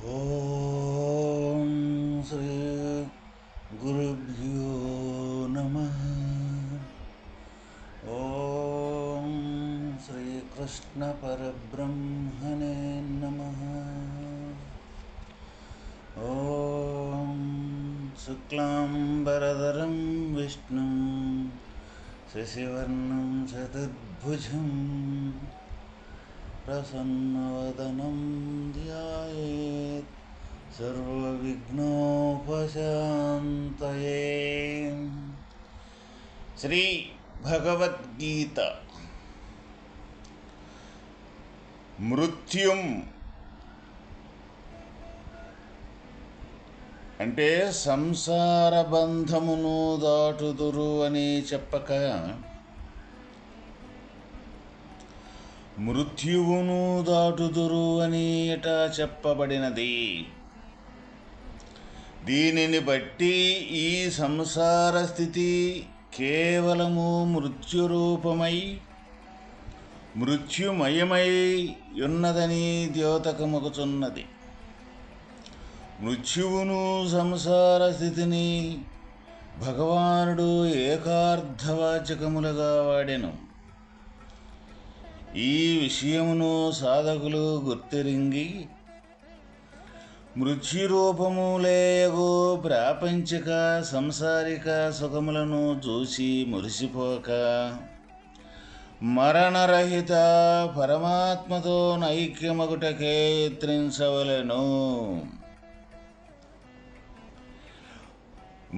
ॐ श्री गुरुभ्यो नमः। ॐ श्रीकृष्णपरब्रह्मणे नमः। ॐ शुक्लाम्बरधरं विष्णुं शशिवर्णं चतुर्भुजं प्रसन्नवदनं సర్వవిఘ్నోపశాంతయే శ్రీ భగవద్గీత మృత్యుం అంటే సంసార బంధమును దాటుదురు అని చెప్పక మృత్యువును దాటుదురు అని ఎట చెప్పబడినది? దీనిని బట్టి ఈ సంసార స్థితి కేవలము మృత్యురూపమై మృత్యుమయమై ఉన్నదని ద్యోతకముకుచున్నది. మృత్యువును సంసార స్థితిని భగవానుడు ఏకార్థవాచకములుగా వాడెను. ఈ విషయమును సాధకులు గుర్తిరింగి మృత్యురూపములేయగు ప్రాపంచిక సంసారిక సుఖములను చూసి మురిసిపోక మరణరహిత పరమాత్మతో నైక్యమగుటకే యత్నించవలెను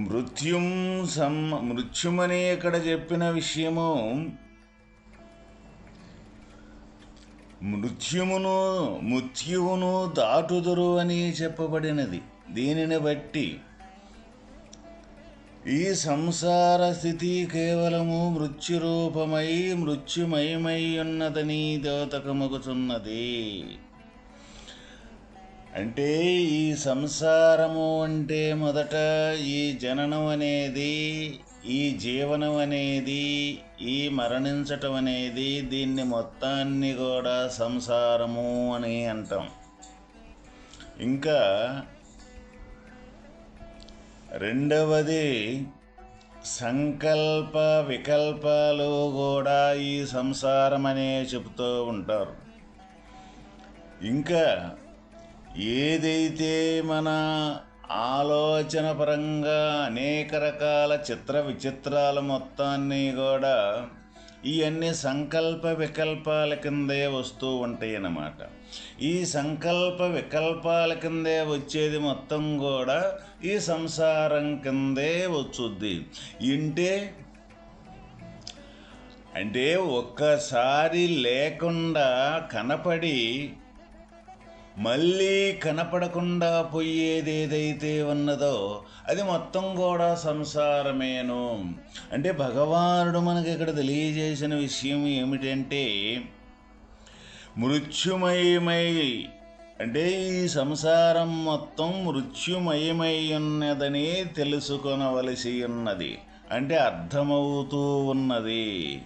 మృత్యుం సం మృత్యుమని ఇక్కడ చెప్పిన విషయము మృత్యుమును మృత్యువును దాటుదురు అని చెప్పబడినది. దీనిని బట్టి ఈ సంసార స్థితి కేవలము మృత్యురూపమై మృత్యుమయమై ఉన్నదని దేవతకమగుచున్నది అంటే ఈ సంసారము అంటే మొదట ఈ జననం అనేది ఈ జీవనం అనేది ఈ మరణించటం అనేది దీన్ని మొత్తాన్ని కూడా సంసారము అని అంటాం. ఇంకా రెండవది సంకల్ప వికల్పాలు కూడా ఈ సంసారం అనే చెబుతూ ఉంటారు. ఇంకా ఏదైతే మన ఆలోచన పరంగా అనేక రకాల చిత్ర విచిత్రాల మొత్తాన్ని కూడా ఇవన్నీ సంకల్ప వికల్పాల కిందే వస్తూ ఉంటాయి అన్నమాట ఈ సంకల్ప వికల్పాల కిందే వచ్చేది మొత్తం కూడా ఈ సంసారం కిందే వచ్చుద్ది. ఇంటే అంటే ఒక్కసారి లేకుండా కనపడి మళ్ళీ కనపడకుండా పోయేది ఏదైతే ఉన్నదో అది మొత్తం కూడా సంసారమేను. అంటే భగవానుడు మనకి ఇక్కడ తెలియజేసిన విషయం ఏమిటంటే మృత్యుమయమై అంటే ఈ సంసారం మొత్తం మృత్యుమయమై ఉన్నదని తెలుసుకొనవలసి ఉన్నది. అంటే అర్థమవుతూ ఉన్నది.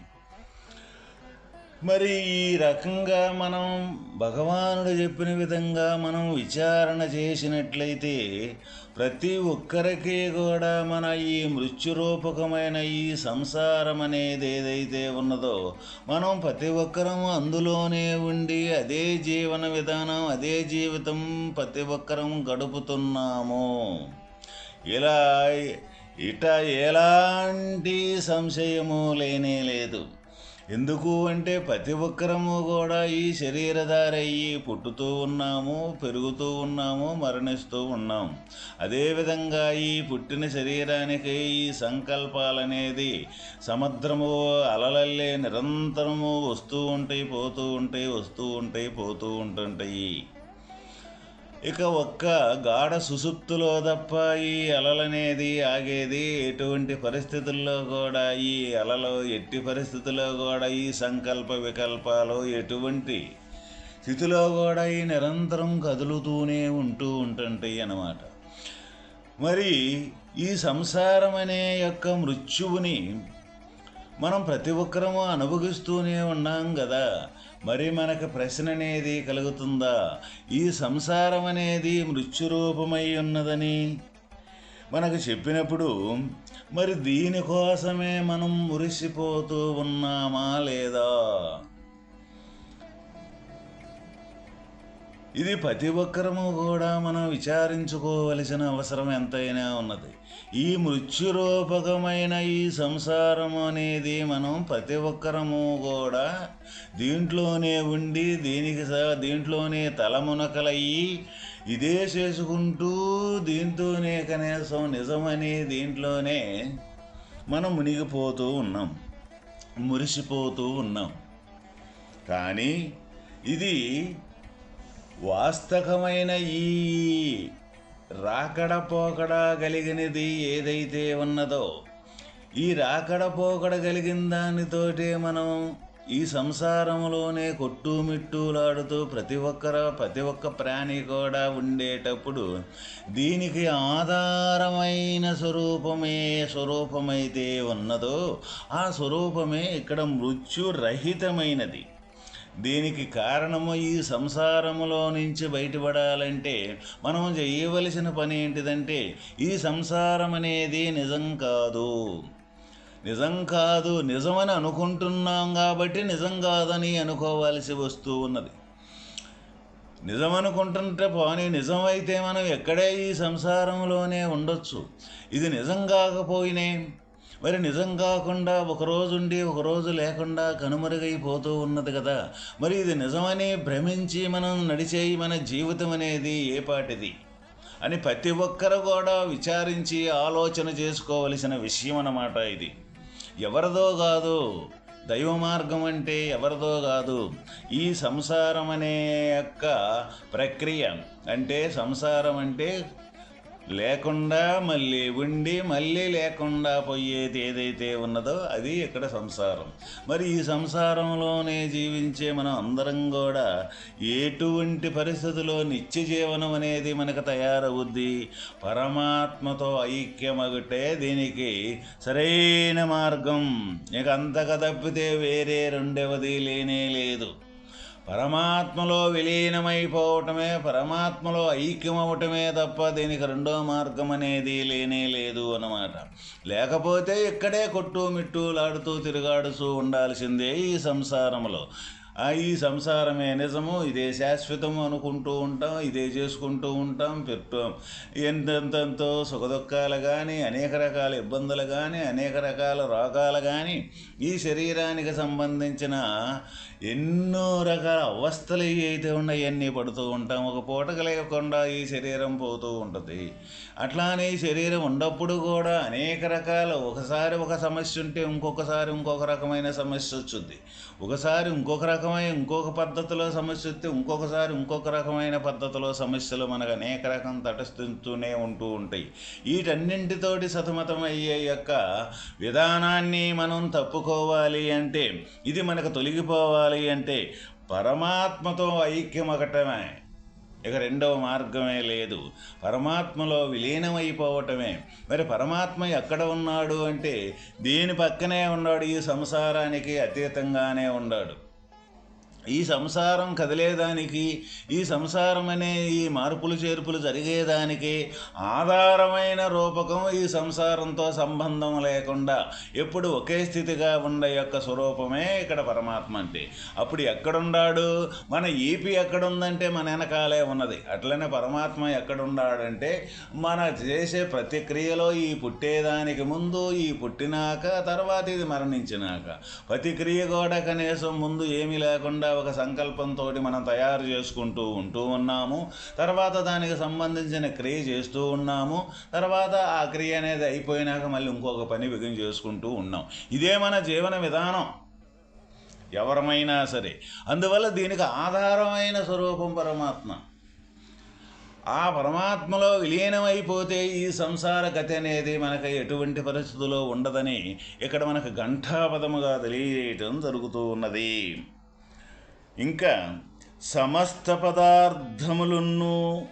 మరి ఈ రకంగా మనం భగవానుడు చెప్పిన విధంగా మనం విచారణ చేసినట్లయితే ప్రతి ఒక్కరికి కూడా మన ఈ మృత్యురూపకమైన ఈ సంసారం అనేది ఏదైతే ఉన్నదో మనం ప్రతి ఒక్కరం అందులోనే ఉండి అదే జీవన విధానం అదే జీవితం ప్రతి ఒక్కరం గడుపుతున్నాము. ఇలా ఇట ఎలాంటి సంశయము లేనే లేదు. ఎందుకు అంటే ప్రతి ఒక్కరము కూడా ఈ శరీరధారయ్యి పుట్టుతూ ఉన్నాము పెరుగుతూ ఉన్నాము మరణిస్తూ ఉన్నాం. అదేవిధంగా ఈ పుట్టిన శరీరానికి ఈ సంకల్పాలనేది సముద్రము అలలల్లే నిరంతరము వస్తూ ఉంటాయి పోతూ ఉంటాయి వస్తూ ఉంటాయి పోతూ ఉంటుంటాయి. ఇక ఒక్క గాఢ సుసుప్తులో తప్ప ఈ అలలనేది ఆగేది ఎటువంటి పరిస్థితుల్లో కూడా ఈ అలలు ఎట్టి పరిస్థితుల్లో కూడా ఈ సంకల్ప వికల్పాలు ఎటువంటి స్థితిలో కూడా ఈ నిరంతరం కదులుతూనే ఉంటూ ఉంటుంటాయి అన్నమాట. మరి ఈ సంసారం అనే యొక్క మృత్యువుని మనం ప్రతి ఒక్కరము అనుభవిస్తూనే ఉన్నాం కదా మరి మనకు ప్రశ్న అనేది కలుగుతుందా? ఈ సంసారం అనేది మృత్యురూపమై ఉన్నదని? మనకు చెప్పినప్పుడు మరి దీనికోసమే మనం మురిసిపోతూ ఉన్నామా లేదా? ఇది ప్రతి ఒక్కరము కూడా మనం విచారించుకోవలసిన అవసరం ఎంతైనా ఉన్నది. ఈ మృత్యురూపకమైన ఈ సంసారం అనేది మనం ప్రతి ఒక్కరము కూడా దీంట్లోనే ఉండి దీనికి దీంట్లోనే తలమునకలయ్యి ఇదే చేసుకుంటూ దీంతోనే కనీసం నిజమని దీంట్లోనే మనం మునిగిపోతూ ఉన్నాం. మురిసిపోతూ ఉన్నాం. కానీ ఇది వాస్తవమైన ఈ రాకడ పోకడ కలిగినది ఏదైతే ఉన్నదో ఈ రాకడ పోకడ కలిగిన దానితోటే మనం ఈ సంసారంలోనే కొట్టుమిట్టులాడుతూ ప్రతి ఒక్కరు ప్రతి ఒక్క ప్రాణి కూడా ఉండేటప్పుడు దీనికి ఆధారమైన స్వరూపమే స్వరూపమైతే ఉన్నదో ఆ స్వరూపమే ఇక్కడ మృత్యురహితమైనది. దీనికి కారణము ఈ సంసారములో నుంచి బయటపడాలంటే మనం చేయవలసిన పని ఏంటిదంటే ఈ సంసారం అనేది నిజం కాదు. నిజం కాదు నిజమని అనుకుంటున్నాం కాబట్టి నిజం కాదని అనుకోవాల్సి వస్తూ ఉన్నది. నిజం అనుకుంటుంటే పోనీ నిజమైతే మనం ఎక్కడే ఈ సంసారంలోనే ఉండొచ్చు. ఇది నిజం కాకపోయినే మరి నిజం కాకుండా ఒకరోజుండి ఒకరోజు లేకుండా కనుమరుగైపోతూ ఉన్నది కదా. మరి ఇది నిజమని భ్రమించి మనం నడిచే మన జీవితం అనేది ఏ పాటిది? అని ప్రతి ఒక్కరు కూడా విచారించి ఆలోచన చేసుకోవలసిన విషయం అన్నమాట ఇది. ఎవరిదో కాదు దైవ మార్గం అంటే ఎవరిదో కాదు ఈ సంసారం అనే యొక్క ప్రక్రియ అంటే సంసారం అంటే లేకుండా మళ్ళీ ఉండి మళ్ళీ లేకుండా పోయేది ఏదైతే ఉన్నదో అది ఇక్కడ సంసారం. మరి ఈ సంసారంలోనే జీవించే మనం అందరం కూడా ఎటువంటి పరిస్థితుల్లో నిత్య జీవనం అనేది మనకు తయారవుద్ది? పరమాత్మతో ఐక్యమగుటే దీనికి సరైన మార్గం. ఇక అంతక తప్పితే వేరే రెండవది లేనే లేదు. పరమాత్మలో విలీనమైపోవటమే పరమాత్మలో ఐక్యమవటమే తప్ప దీనికి రెండో మార్గం అనేది లేనే లేదు అన్నమాట. లేకపోతే ఇక్కడే కొట్టు మిట్టులాడుతూ తిరుగాడుతూ ఉండాల్సిందే ఈ సంసారంలో ఈ సంసారమే నిజము ఇదే శాశ్వతము అనుకుంటూ ఉంటాం ఇదే చేసుకుంటూ ఉంటాం పెట్టు. ఎంతెంతెంతో సుఖదుఖాలు కానీ అనేక రకాల ఇబ్బందులు కానీ అనేక రకాల రోగాలు కానీ ఈ శరీరానికి సంబంధించిన ఎన్నో రకాల అవస్థలు అయితే ఉన్నాయి అన్నీ పడుతూ ఉంటాం. ఒక పూటకు లేకుండా ఈ శరీరం పోతూ ఉంటుంది. అట్లానే ఈ శరీరం ఉన్నప్పుడు కూడా అనేక రకాల ఒకసారి ఒక సమస్య ఉంటే ఇంకొకసారి ఇంకొక రకమైన సమస్య వచ్చింది ఒకసారి ఇంకొక రకమైన ఇంకొక పద్ధతిలో సమస్య వస్తే ఇంకొకసారి ఇంకొక రకమైన పద్ధతిలో సమస్యలు మనకు అనేక రకం తటస్థిస్తూనే ఉంటూ ఉంటాయి. వీటన్నింటితోటి సతమతమయ్యే యొక్క విధానాన్ని మనం తప్పు తప్పుకోవాలి అంటే ఇది మనకు తొలగిపోవాలి అంటే పరమాత్మతో ఐక్యమగటమే ఇక రెండవ మార్గమే లేదు. పరమాత్మలో విలీనమైపోవటమే. మరి పరమాత్మ ఎక్కడ ఉన్నాడు అంటే దీని పక్కనే ఉన్నాడు ఈ సంసారానికి అతీతంగానే ఉన్నాడు. ఈ సంసారం కదిలేదానికి ఈ సంసారం అనే ఈ మార్పులు చేర్పులు జరిగేదానికి ఆధారమైన రూపకం ఈ సంసారంతో సంబంధం లేకుండా ఎప్పుడు ఒకే స్థితిగా ఉండే యొక్క స్వరూపమే ఇక్కడ పరమాత్మ అంటే. అప్పుడు ఎక్కడున్నాడు మన ఈపి ఎక్కడుందంటే మన వెనకాలే ఉన్నది. అట్లనే పరమాత్మ ఎక్కడున్నాడంటే మన చేసే ప్రతిక్రియలో ఈ పుట్టేదానికి ముందు ఈ పుట్టినాక తర్వాత ఇది మరణించినాక. ప్రతిక్రియ కూడా కనీసం ముందు ఏమీ లేకుండా ఒక సంకల్పంతో మనం తయారు చేసుకుంటూ ఉంటూ ఉన్నాము. తర్వాత దానికి సంబంధించిన క్రియ చేస్తూ ఉన్నాము. తర్వాత ఆ క్రియ అనేది అయిపోయినాక మళ్ళీ ఇంకొక పని బిగిన చేసుకుంటూ ఉన్నాం. ఇదే మన జీవన విధానం. ఎవరమైనా సరే. అందువల్ల దీనికి ఆధారమైన స్వరూపం పరమాత్మ. ఆ పరమాత్మలో విలీనమైపోతే ఈ సంసార గతి అనేది మనకు ఎటువంటి పరిస్థితుల్లో ఉండదని ఇక్కడ మనకు ఘంటాపదముగా తెలియజేయటం జరుగుతూ ఉన్నది. ఇంకా సమస్త పదార్థములున్ను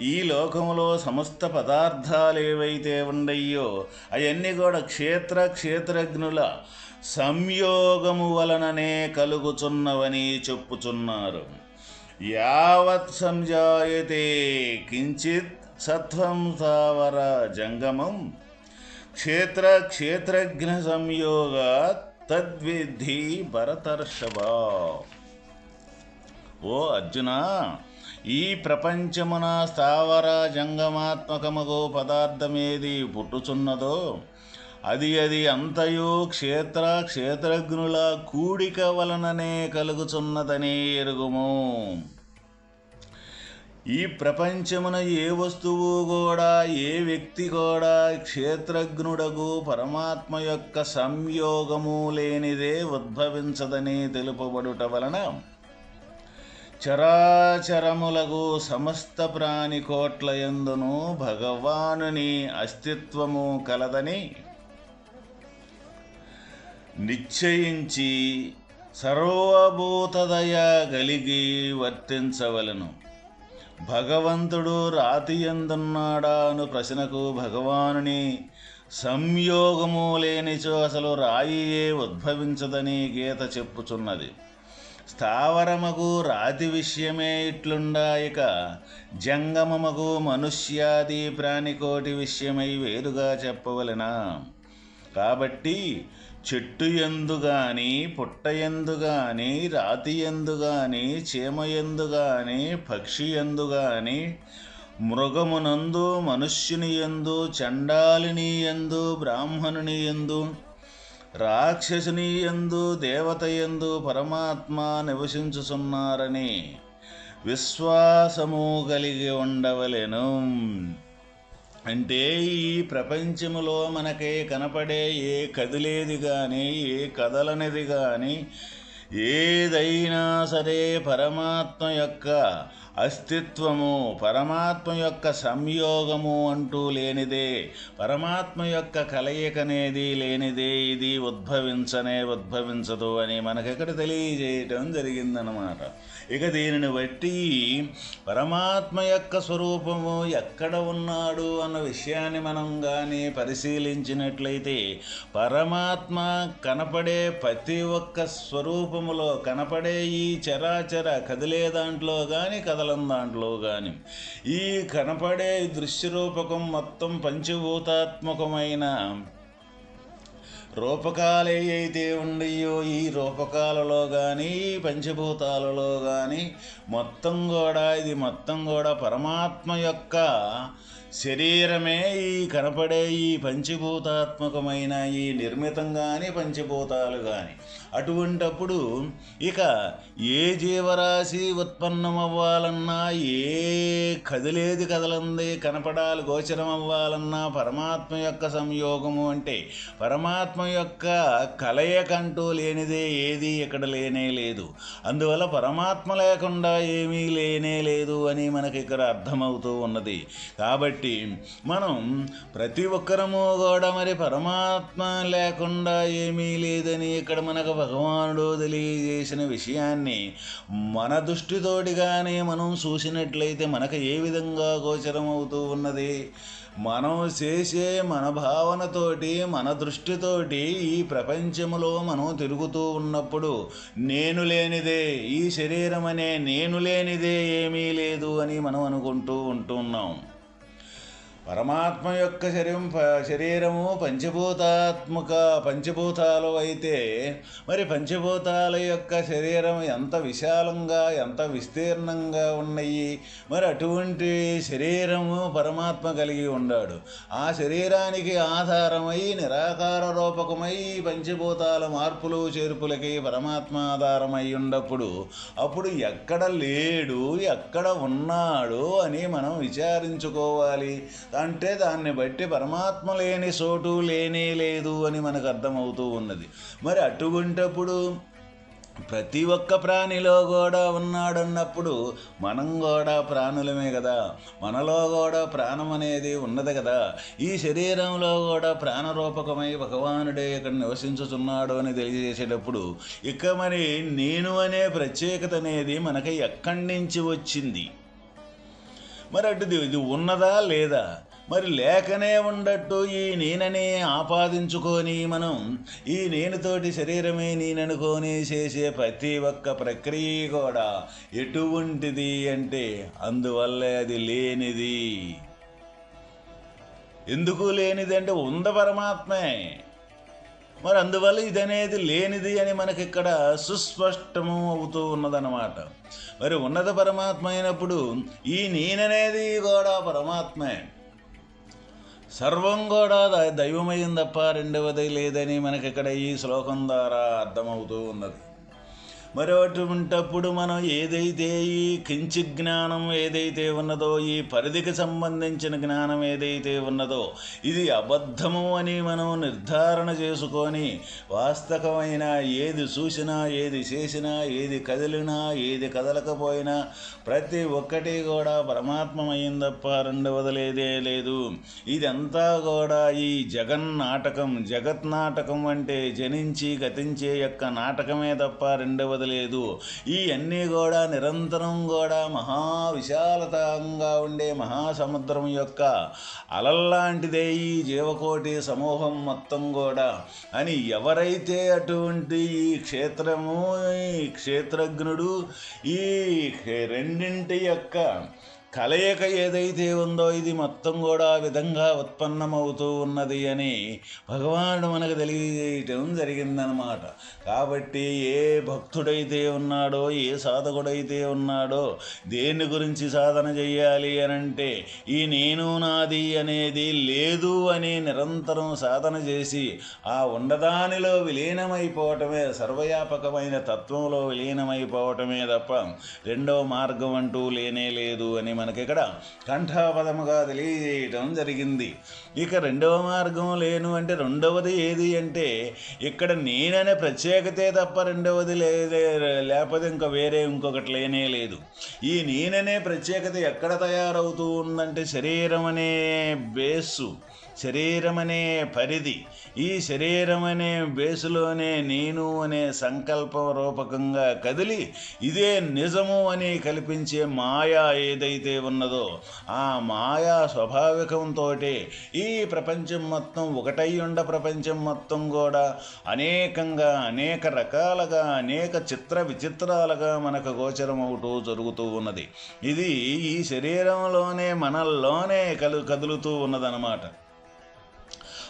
ఈ లోకములో సమస్త పదార్థాలు ఏవైతే ఉండయో అవన్నీ కూడా క్షేత్ర క్షేత్రజ్ఞుల సంయోగము వలననే కలుగుచున్నవని చెప్పుచున్నారు. యావత్ సంజాయతే కించిత్ సత్వం స్థావర జంగమం క్షేత్ర క్షేత్రజ్ఞ సంయోగాత్ తద్విద్ధి భరతర్షభ. ఓ అర్జున ఈ ప్రపంచమున స్థావర జంగమాత్మకమగు పదార్థమేది పుట్టుచున్నదో అది అది అంతయు క్షేత్ర క్షేత్రజ్ఞుల కూడిక వలననే కలుగుచున్నదని ఎరుగుము. ఈ ప్రపంచమున ఏ వస్తువు కూడా ఏ వ్యక్తి కూడా క్షేత్రజ్ఞుడకు పరమాత్మ యొక్క సంయోగము లేనిదే ఉద్భవించదని తెలుపబడుట వలన చరాచరములకు సమస్త ప్రాణి కోట్ల ఎందును భగవానుని అస్తిత్వము కలదని నిశ్చయించి సర్వభూతదయ కలిగి వర్తించవలను. భగవంతుడు రాతి ఎందున్నాడా అను ప్రశ్నకు భగవానుని సంయోగము లేనిచో అసలు రాయియే ఉద్భవించదని గీత చెప్పుచున్నది. స్థావరమగు రాతి విషయమే ఇట్లుండా ఇక జంగమమగు మనుష్యాది ప్రాణికోటి విషయమై వేరుగా చెప్పవలెనా? కాబట్టి చెట్టు ఎందు గాని పుట్ట ఎందు గాని రాతి ఎందు గాని చీమ ఎందు గాని పక్షి ఎందు గాని మృగమునందు మనుష్యుని ఎందు చండాలిని ఎందు బ్రాహ్మణుని ఎందు రాక్షసుని ఎందు దేవత ఎందు పరమాత్మ నివసించుచున్నారని విశ్వాసము కలిగి ఉండవలెను. అంటే ఈ ప్రపంచములో మనకి కనపడే ఏ కదిలేది కానీ ఏ కదలనిది కానీ ఏదైనా సరే పరమాత్మ యొక్క అస్తిత్వము పరమాత్మ యొక్క సంయోగము అంటూ లేనిదే పరమాత్మ యొక్క కలయికనేది లేనిదే ఇది ఉద్భవించనే ఉద్భవించదు అని మనకిక్కడ తెలియజేయటం జరిగిందనమాట ఇక దీనిని బట్టి పరమాత్మ యొక్క స్వరూపము ఎక్కడ ఉన్నాడు అన్న విషయాన్ని మనం కానీ పరిశీలించినట్లయితే పరమాత్మ కనపడే ప్రతి ఒక్క స్వరూపములో కనపడే ఈ చరాచర కదిలే దాంట్లో కానీ కదలం దాంట్లో కానీ ఈ కనపడే దృశ్యరూపకం మొత్తం పంచభూతాత్మకమైన రూపకాలు అయితే ఉండయో ఈ రూపకాలలో కానీ పంచభూతాలలో కానీ మొత్తం కూడా ఇది మొత్తం కూడా పరమాత్మ యొక్క శరీరమే ఈ కనపడే ఈ పంచభూతాత్మకమైన ఈ నిర్మితం కానీ పంచభూతాలు కానీ అటువంటప్పుడు ఇక ఏ జీవరాశి ఉత్పన్నమవ్వాలన్నా ఏ కదిలేది కదలంది కనపడాలి గోచరం అవ్వాలన్నా పరమాత్మ యొక్క సంయోగము అంటే పరమాత్మ యొక్క కలయకంటూ లేనిదే ఏది ఇక్కడ లేనే లేదు. అందువల్ల పరమాత్మ లేకుండా ఏమీ లేనే లేదు అని మనకి ఇక్కడ అర్థమవుతూ ఉన్నది. కాబట్టి మనం ప్రతి ఒక్కరము కూడా మరి పరమాత్మ లేకుండా ఏమీ లేదని ఇక్కడ మనకు భగవానుడు తెలియజేసిన విషయాన్ని మన దృష్టితోటిగానే మనం చూసినట్లయితే మనకు ఏ విధంగా గోచరం అవుతూ ఉన్నది? మనం చేసే మన భావనతోటి మన దృష్టితోటి ఈ ప్రపంచంలో మనం తిరుగుతూ ఉన్నప్పుడు నేను లేనిదే ఈ శరీరం అనే నేను లేనిదే ఏమీ లేదు అని మనం అనుకుంటూ ఉంటున్నాం. పరమాత్మ యొక్క శరీరం శరీరము పంచభూతాత్మక పంచభూతాలు అయితే మరి పంచభూతాల యొక్క శరీరం ఎంత విశాలంగా ఎంత విస్తీర్ణంగా ఉన్నాయి? మరి అటువంటి శరీరము పరమాత్మ కలిగి ఉన్నాడు ఆ శరీరానికి ఆధారమై నిరాకార రూపకమై పంచభూతాల మార్పులు చేర్పులకి పరమాత్మ ఆధారమై ఉన్నప్పుడు అప్పుడు ఎక్కడ లేడు ఎక్కడ ఉన్నాడు అని మనం విచారించుకోవాలి. అంటే దాన్ని బట్టి పరమాత్మ లేని చోటు లేనే లేదు అని మనకు అర్థమవుతూ ఉన్నది. మరి అటువంటప్పుడు ప్రతి ఒక్క ప్రాణిలో కూడా ఉన్నాడన్నప్పుడు మనం కూడా ప్రాణులమే కదా. మనలో కూడా ప్రాణం అనేది ఉన్నది కదా. ఈ శరీరంలో కూడా ప్రాణరూపకమై భగవానుడే ఇక్కడ నివసించుతున్నాడు అని తెలియజేసేటప్పుడు ఇక మరి నేను అనే ప్రత్యేకత అనేది మనకి ఎక్కడి నుంచి వచ్చింది? మరి అటు ఇది ఉన్నదా లేదా? మరి లేకనే ఉండట్టు ఈ నేననే ఆపాదించుకొని మనం ఈ నేనుతోటి శరీరమే నేననుకొని చేసే ప్రతి ఒక్క ప్రక్రియ కూడా ఎటువంటిది అంటే అందువల్ల అది లేనిది. ఎందుకు లేనిది అంటే ఉంద పరమాత్మే. మరి అందువల్ల ఇది అనేది లేనిది అని మనకి ఇక్కడ సుస్పష్టము అవుతూ ఉన్నదన్నమాట. మరి ఉన్నత పరమాత్మ అయినప్పుడు ఈ నేననేది కూడా పరమాత్మే. సర్వం కూడా ద- తప్ప రెండవది లేదని మనకి ఇక్కడ ఈ శ్లోకం ద్వారా అర్థమవుతూ ఉన్నది. మరి అటువంటప్పుడు మనం ఏదైతే ఈ కించి జ్ఞానం ఏదైతే ఉన్నదో ఈ పరిధికి సంబంధించిన జ్ఞానం ఏదైతే ఉన్నదో ఇది అబద్ధము అని మనం నిర్ధారణ చేసుకొని వాస్తవమైన ఏది చూసినా ఏది చేసినా ఏది కదిలినా ఏది కదలకపోయినా ప్రతి ఒక్కటి కూడా పరమాత్మమైన తప్ప రెండవదలేదే లేదు. ఇదంతా కూడా ఈ జగన్ నాటకం జగత్ నాటకం అంటే జనించి గతించే యొక్క నాటకమే తప్ప రెండవది లేదు ఈ అన్నీ కూడా నిరంతరం కూడా మహా విశాలతంగా ఉండే మహాసముద్రం యొక్క అలల్లాంటిదే ఈ జీవకోటి సమూహం మొత్తం కూడా అని ఎవరైతే అటువంటి ఈ క్షేత్రము ఈ క్షేత్రజ్ఞుడు ఈ రెండింటి యొక్క కలయిక ఏదైతే ఉందో ఇది మొత్తం కూడా ఆ విధంగా ఉత్పన్నమవుతూ ఉన్నది అని భగవానుడు మనకు తెలియజేయటం జరిగిందనమాట కాబట్టి ఏ భక్తుడైతే ఉన్నాడో ఏ సాధకుడైతే ఉన్నాడో దేని గురించి సాధన చేయాలి అనంటే ఈ నేను నాది అనేది లేదు అని నిరంతరం సాధన చేసి ఆ ఉండదానిలో విలీనమైపోవటమే సర్వవ్యాపకమైన తత్వంలో విలీనమైపోవటమే తప్ప రెండవ మార్గం అంటూ లేనే లేదు అని మనకి ఇక్కడ కంఠాపదముగా తెలియజేయటం జరిగింది. ఇక రెండవ మార్గం లేను అంటే రెండవది ఏది అంటే ఇక్కడ నేననే ప్రత్యేకతే తప్ప రెండవది లేదే లేకపోతే ఇంకా వేరే ఇంకొకటి లేనే లేదు. ఈ నేననే ప్రత్యేకత ఎక్కడ తయారవుతూ ఉందంటే శరీరం అనే బేసు. శరీరమనే పరిధి ఈ శరీరమనే బేసులోనే నేను అనే సంకల్ప రూపకంగా కదిలి ఇదే నిజము అని కల్పించే మాయ ఏదైతే ఉన్నదో ఆ మాయా స్వాభావికంతో ఈ ప్రపంచం మొత్తం ఒకటై ఉండ ప్రపంచం మొత్తం కూడా అనేకంగా అనేక రకాలుగా అనేక చిత్ర విచిత్రాలుగా మనకు గోచరం అవుతూ జరుగుతూ ఉన్నది. ఇది ఈ శరీరంలోనే మనల్లోనే కలు కదులుతూ ఉన్నదన్నమాట.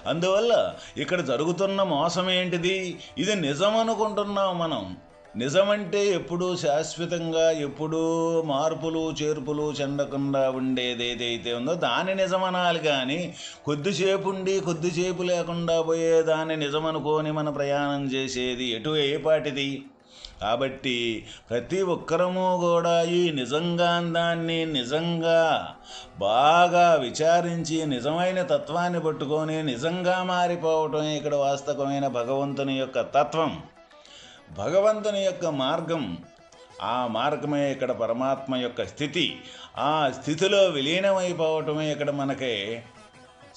అందువల్ల ఇక్కడ జరుగుతున్న మోసం ఏంటిది? ఇది నిజం అనుకుంటున్నాం మనం. నిజమంటే ఎప్పుడూ శాశ్వతంగా ఎప్పుడూ మార్పులు చేర్పులు చెందకుండా ఉండేది ఏదైతే ఉందో దాని నిజమనాలి కానీ కొద్దిసేపు ఉండి కొద్దిసేపు లేకుండా పోయే దాన్ని నిజమనుకోని మన ప్రయాణం చేసేది ఎటు ఏ పాటిది? కాబట్టి ప్రతి ఒక్కరము కూడా ఈ నిజంగాందాన్ని నిజంగా బాగా విచారించి నిజమైన తత్వాన్ని పట్టుకొని నిజంగా మారిపోవటం ఇక్కడ వాస్తవమైన భగవంతుని యొక్క తత్వం. భగవంతుని యొక్క మార్గం ఆ మార్గమే ఇక్కడ పరమాత్మ యొక్క స్థితి. ఆ స్థితిలో విలీనమైపోవటమే ఇక్కడ మనకి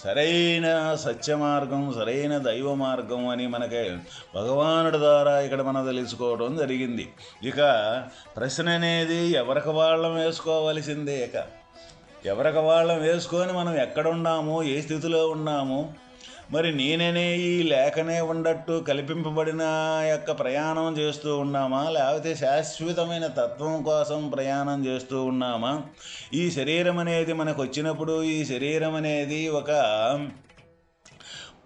సరైన సత్య మార్గం సరైన దైవ మార్గం అని మనకి భగవానుడి ద్వారా ఇక్కడ మనం తెలుసుకోవడం జరిగింది. ఇక ప్రశ్న అనేది ఎవరికి వాళ్ళం వేసుకోవలసిందే ఇక? ఎవరికి వాళ్ళం వేసుకొని మనం ఎక్కడ ఉన్నాము ఏ స్థితిలో ఉన్నాము మరి నేననే ఈ లేఖనే ఉండట్టు కల్పింపబడిన యొక్క ప్రయాణం చేస్తూ ఉన్నామా? లేకపోతే శాశ్వతమైన తత్వం కోసం ప్రయాణం చేస్తూ ఉన్నామా? ఈ శరీరం అనేది మనకు వచ్చినప్పుడు ఈ శరీరం అనేది ఒక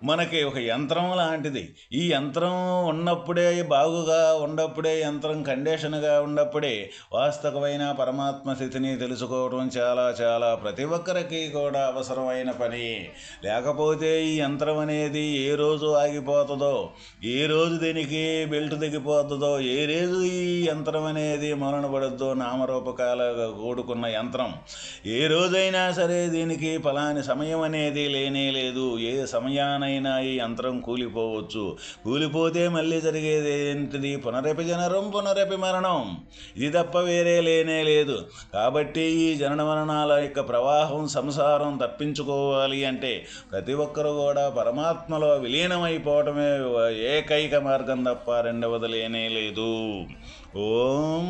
మనకి ఒక యంత్రం లాంటిది. ఈ యంత్రం ఉన్నప్పుడే బాగుగా ఉన్నప్పుడే యంత్రం కండిషన్గా ఉన్నప్పుడే వాస్తవమైన పరమాత్మ స్థితిని తెలుసుకోవడం చాలా చాలా ప్రతి ఒక్కరికి కూడా అవసరమైన పని. లేకపోతే ఈ యంత్రం అనేది ఏ రోజు ఆగిపోతుందో ఏ రోజు దీనికి బెల్ట్ దిగిపోతుందో ఏ రోజు ఈ యంత్రం అనేది మరణపడద్దో నామరూపకాలుగా కూడుకున్న యంత్రం. ఏ రోజైనా సరే దీనికి ఫలాని సమయం అనేది లేనే లేదు. ఏ సమయానైనా ఈ యంత్రం కూలిపోవచ్చు. కూలిపోతే మళ్ళీ జరిగేది ఏంటిది? పునరపి జనరం పునరపి మరణం. ఇది తప్ప వేరే లేనే లేదు. కాబట్టి ఈ జనన మరణాల యొక్క ప్రవాహం సంసారం తప్పించుకోవాలి అంటే ప్రతి ఒక్కరు కూడా పరమాత్మలో విలీనమైపోవటమే ఏకైక మార్గం తప్ప రెండవది లేనే లేదు. ఓం